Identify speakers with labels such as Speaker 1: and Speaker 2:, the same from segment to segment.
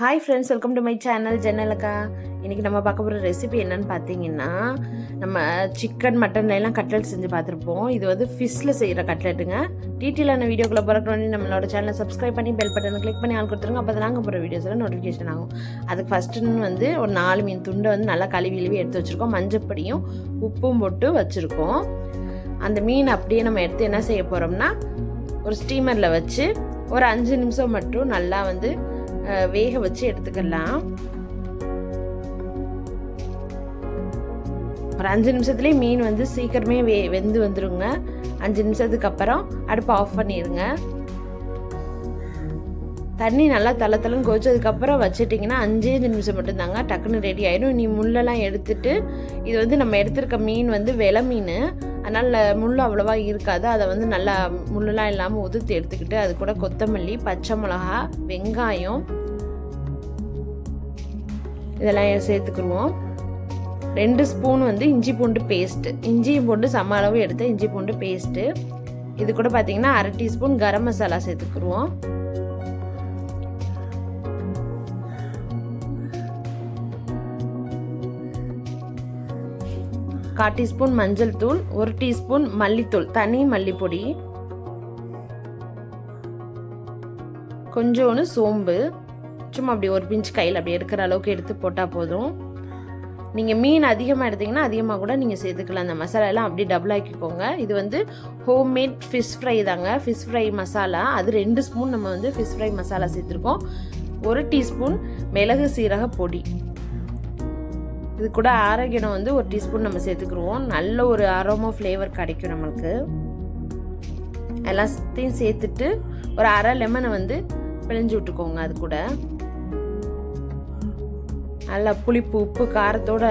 Speaker 1: Hi friends welcome to my channel ஜன்னலக்கா இன்றைக்கி நம்ம பார்க்க போகிற ரெசிபி என்னன்னு பார்த்தீங்கன்னா நம்ம சிக்கன் மட்டன் எல்லாம் கட்லெட் செஞ்சு பார்த்துருப்போம். இது வந்து ஃபிஷ்ஷில் செய்கிற கட்லெட்டுங்க டீட்டெயிலான வீடியோக்குள்ளே பிறக்கணும் நம்மளோட சேனலை சப்ஸ்கிரைப் பண்ணி பெல் பட்டனை கிளிக் பண்ணி ஆள் கொடுத்துருங்க. அப்போ தான் நாங்கள் போகிற வீடியோஸ் நோட்டிஃபிகேஷன் ஆகும். அதுக்கு ஃபஸ்ட்டுன்னு வந்து ஒரு நாலு மீன் துண்டை வந்து நல்லா கழுவி இழுவி எடுத்து வச்சுருக்கோம். மஞ்சப்பொடியும் உப்பும் போட்டு வச்சுருக்கோம். அந்த மீன் அப்படியே நம்ம எடுத்து என்ன செய்ய போகிறோம்னா ஒரு ஸ்டீமரில் வச்சு ஒரு அஞ்சு நிமிஷம் மட்டும் நல்லா வந்து வேக வச்சு எடுத்துக்கலாம். ஒரு அஞ்சு நிமிஷத்துலேயே மீன் வந்து சீக்கிரமே வே வெந்து வந்துடுங்க அஞ்சு நிமிஷத்துக்கு அப்புறம் அடுப்பை ஆஃப் பண்ணிடுங்க தண்ணி நல்லா தலை தளம் கொதிச்சதுக்கப்புறம் வச்சுட்டிங்கன்னா அஞ்சே நிமிஷம் மட்டும்தாங்க டக்குன்னு ரெடி ஆகிடும் நீ முள்ளெல்லாம் எடுத்துட்டு இது வந்து நம்ம எடுத்திருக்க மீன் வந்து வெலை மீன். அதனால் முள் அவ்வளோவா இருக்காது. அதை வந்து நல்லா முள்ளெலாம் இல்லாமல் உதுத்து எடுத்துக்கிட்டு அது கூட கொத்தமல்லி பச்சை மிளகா வெங்காயம். இதெல்லாம் சேர்த்துக்குருவோம்? ரெண்டு ஸ்பூன் வந்து இஞ்சி பூண்டு பேஸ்ட்டு இஞ்சியும் பூண்டு சம அளவு எடுத்து இஞ்சி பூண்டு பேஸ்ட்டு இது கூட பார்த்திங்கன்னா அரை டீஸ்பூன் கரம் மசாலா சேர்த்துக்குருவோம். கால் டீஸ்பூன் மஞ்சள் தூள் ஒரு டீஸ்பூன் மல்லித்தூள் தனி மல்லிப்பொடி கொஞ்சோண்டு சோம்பு. சும்மா அப்படி ஒரு பிஞ்ச் கையில் அப்படி எடுக்கிற அளவுக்கு எடுத்து போட்டால் போதும். நீங்கள் மீன் அதிகமாக எடுத்தீங்கன்னா அதிகமாக கூட நீங்கள் சேர்த்துக்கலாம். அந்த மசாலாலாம் அப்படி அப்படியே டபுள் ஆக்கிக்கோங்க. இது வந்து ஹோம்மேட் ஃபிஷ் ஃப்ரை தாங்க. Fish fry masala. அது ரெண்டு ஸ்பூன் நம்ம வந்து ஃபிஷ் ஃப்ரை மசாலா சேர்த்துருக்கோம். ஒரு டீஸ்பூன் மிளகு சீரக பொடி. இது கூட ஆரோக்கியம் வந்து ஒரு டீஸ்பூன் நம்ம சேர்த்துக்குருவோம். நல்ல ஒரு அரோமா ஃப்ளேவர் கிடைக்கும் நம்மளுக்கு. எல்லாத்தையும் சேர்த்துட்டு ஒரு அரை லெமனை வந்து பிழிஞ்சு விட்டுக்கோங்க அது கூட. நல்லா புளிப்பு உப்பு காரத்தோட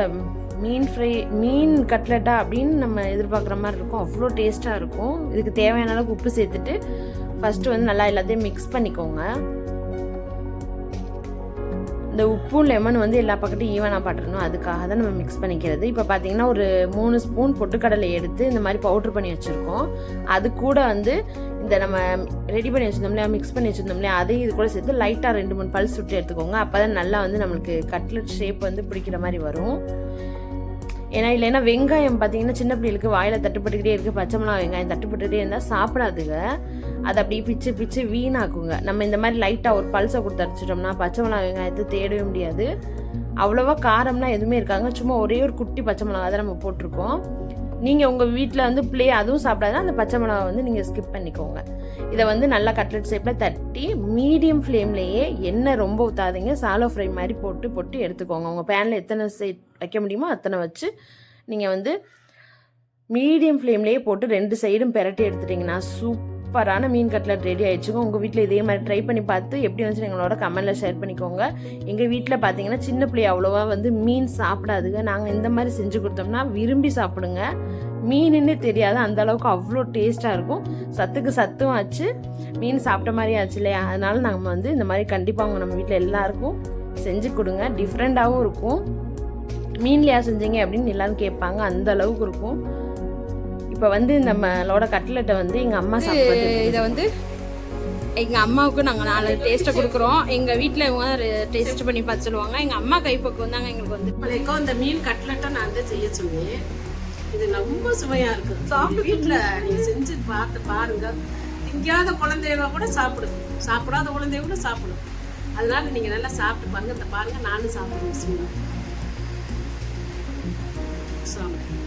Speaker 1: மீன் ஃப்ரை மீன் கட்லெட்டா அப்படின்னு நம்ம எதிர்பார்க்குற மாதிரி இருக்கும். அவ்வளோ டேஸ்ட்டாக இருக்கும். இதுக்கு தேவையான அளவுக்கு உப்பு சேர்த்துட்டு ஃபஸ்ட்டு வந்து நல்லா எல்லாத்தையும் மிக்ஸ் பண்ணிக்கோங்க. இந்த உப்பும் லெமன் வந்து எல்லா பக்கத்தையும் ஈவனாக பட்டுறணும் அதுக்காக தான் நம்ம மிக்ஸ் பண்ணிக்கிறது. இப்போ பார்த்தீங்கன்னா ஒரு மூணு ஸ்பூன் பொட்டுக்கடலை எடுத்து இந்த மாதிரி பவுட்ரு பண்ணி வச்சுருக்கோம். அது கூட வந்து இந்த நம்ம ரெடி பண்ணி வச்சுருந்தோம்லையா மிக்ஸ் பண்ணி வச்சுருந்தோம்லையா அதையும் இது கூட சேர்த்து லைட்டாக ரெண்டு மூணு பல்ஸ் விட்டு எடுத்துக்கோங்க. அப்போ தான் நல்லா வந்து நம்மளுக்கு கட்லட் ஷேப் வந்து பிடிக்கிற மாதிரி வரும். ஏன்னா இல்லைன்னா வெங்காயம் பார்த்தீங்கன்னா சின்ன பிள்ளைகளுக்கு வாயில் தட்டுப்பட்டுக்கிட்டே இருக்குது பச்சை மிளகா வெங்காயம் தட்டுப்பட்டுக்கிட்டே இருந்தால் சாப்பிடாதுங்க. அதை அப்படியே பிச்சு பிச்சு வீணாக்குங்க. நம்ம இந்த மாதிரி லைட்டாக ஒரு பல்சை கொடுத்து அரைச்சிட்டோம்னா பச்சை மிளகா வெங்காயத்தை தேடவே முடியாது. அவ்வளோவா காரம்லாம் எதுவுமே இருக்காங்க சும்மா ஒரே ஒரு குட்டி பச்சை மிளகா தான் நம்ம போட்டிருக்கோம். நீங்கள் உங்கள் வீட்டில் வந்து பிள்ளை அதுவும் சாப்பிடாத அந்த பச்சை மிளகா வந்து நீங்கள் ஸ்கிப் பண்ணிக்கோங்க. இதை வந்து நல்லா கட்லெட் ஷேப்பில் தட்டி மீடியம் ஃப்ளேம்லேயே எண்ணெய் ரொம்ப ஊற்றாதீங்க சாலோ ஃப்ரை மாதிரி போட்டு போட்டு எடுத்துக்கோங்க. உங்கள் பேனில் எத்தனை சே வைக்க முடியுமோ அத்தனை வச்சு நீங்கள் வந்து மீடியம் ஃப்ளேம்லேயே போட்டு ரெண்டு சைடும் பெரட்டி எடுத்துட்டிங்கன்னா சூப்பரான மீன் கட்லட் ரெடி ஆயிடுச்சுக்கோ உங்கள் வீட்டில் இதே மாதிரி ட்ரை பண்ணி பார்த்து எப்படி வந்து எங்களோட கமெண்டில் ஷேர் பண்ணிக்கோங்க. எங்கள் வீட்டில் பார்த்தீங்கன்னா சின்ன பிள்ளை அவ்வளோவா வந்து மீன் சாப்பிடாதுங்க. நாங்கள் இந்த மாதிரி செஞ்சு கொடுத்தோம்னா விரும்பி சாப்பிடுங்க. மீனுன்னே தெரியாது. அந்த அளவுக்கு அவ்வளோ டேஸ்ட்டாக இருக்கும். சத்துக்கு சத்தும் ஆச்சு. மீன் சாப்பிட்ட மாதிரி ஆச்சு இல்லையா? அதனால நம்ம வந்து இந்த மாதிரி கண்டிப்பாக அவங்க நம்ம வீட்டில் எல்லாருக்கும் செஞ்சு கொடுங்க. டிஃப்ரெண்ட்டாகவும் இருக்கும். மீன்லையா செஞ்சீங்க அப்படின்னு எல்லாரும் கேட்பாங்க. அந்த அளவுக்கு இருக்கும். இப்போ வந்து நம்மளோட கட்லெட்டை வந்து எங்கள் அம்மா
Speaker 2: இதை வந்து எங்கள் அம்மாவுக்கு நாங்கள் நாலு டேஸ்ட்டை கொடுக்குறோம். எங்கள் வீட்டில் இவங்க டேஸ்ட் பண்ணி பார்த்து சொல்லுவாங்க. எங்கள் அம்மா கைப்பக்குவம் தாங்க எங்களுக்கு வந்து
Speaker 3: வரைக்கும் இந்த மீன் கட்லெட்டை நான் தான் செய்ய சொன்னேன் இது ரொம்ப சுவையா இருக்கு. சாப்பிட்டு வீட்டில் நீங்க செஞ்சு பார்த்து பாருங்க. திங்காத குழந்தைங்க கூட சாப்பிடும். சாப்பிடாத குழந்தைய கூட சாப்பிடும். அதனால நீங்க நல்லா சாப்பிட்டு பாருங்க. இந்த பாருங்க நானும் சாப்பிடுவேன். சாப்பிடுறேன்.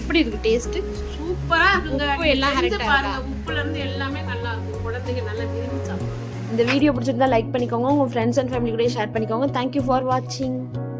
Speaker 2: எப்படி இருக்கு டேஸ்ட்டு
Speaker 3: சூப்பரா இருக்குங்க.
Speaker 2: உப்பு எல்லாம் ஆ
Speaker 3: பாருங்க. உப்புல இருந்து எல்லாமே நல்லா இருக்கும். குழந்தைங்க நல்லா விரும்பி சாப்பிடுவாங்க.
Speaker 1: இந்த வீடியோ பிடிச்சிருந்தா லைக் பண்ணிக்கோங்க. உங்கள் ஃப்ரெண்ட்ஸ் அண்ட் ஃபேமிலி கூட ஷேர் பண்ணிக்கோங்க. தேங்க்யூ ஃபார் வாட்சிங்